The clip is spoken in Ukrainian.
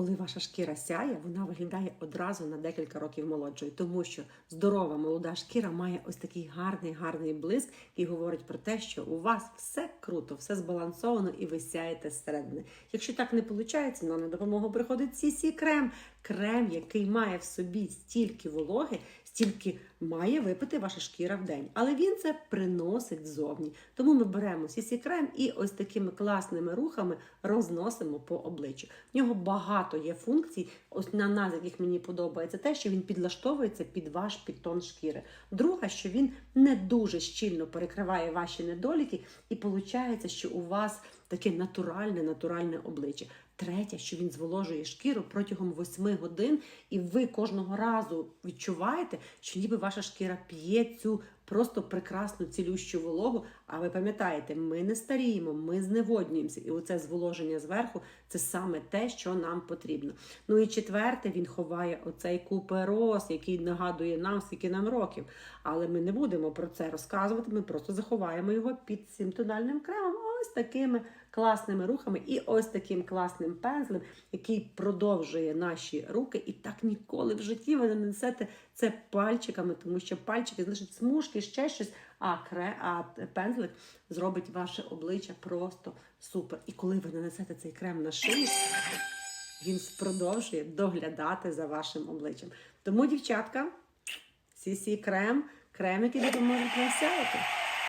коли ваша шкіра сяє, вона виглядає одразу на декілька років молодшою, тому що здорова молода шкіра має ось такий гарний, гарний блиск і говорить про те, що у вас все круто, все збалансовано і ви сяєте зсередини. Якщо так не виходить, нам на допомогу приходить CC крем. Крем, який має в собі стільки вологи, стільки має випити ваша шкіра в день. Але він це приносить ззовні. Тому ми беремо CC крем і ось такими класними рухами розносимо по обличчю. В нього багато є функцій. Ось на нас, яких мені подобається, те, що він підлаштовується під ваш підтон шкіри. Друга, що він не дуже щільно перекриває ваші недоліки, і виходить, що у вас таке натуральне, натуральне обличчя. Третє, що він зволожує шкіру протягом 8 годин, і ви кожного разу відчуваєте, що ніби ваша шкіра п'є цю просто прекрасну цілющу вологу. А ви пам'ятаєте, ми не старіємо, ми зневоднюємося. І оце зволоження зверху це саме те, що нам потрібно. Ну і четверте, він ховає оцей купероз, який нагадує нам, скільки нам років. Але ми не будемо про це розказувати. Ми просто заховаємо його під цим тональним кремом. Ось такими класними рухами і ось таким класним пензлем, який продовжує наші руки. І так ніколи в житті ви не несете це пальчиками, тому що пальчики залишать смужки, ще щось. А кре, а пензлик зробить ваше обличчя просто супер. І коли ви нанесете цей крем на шию, він продовжує доглядати за вашим обличчям. Тому, дівчатка, CC крем, крем, який допоможе сяяти.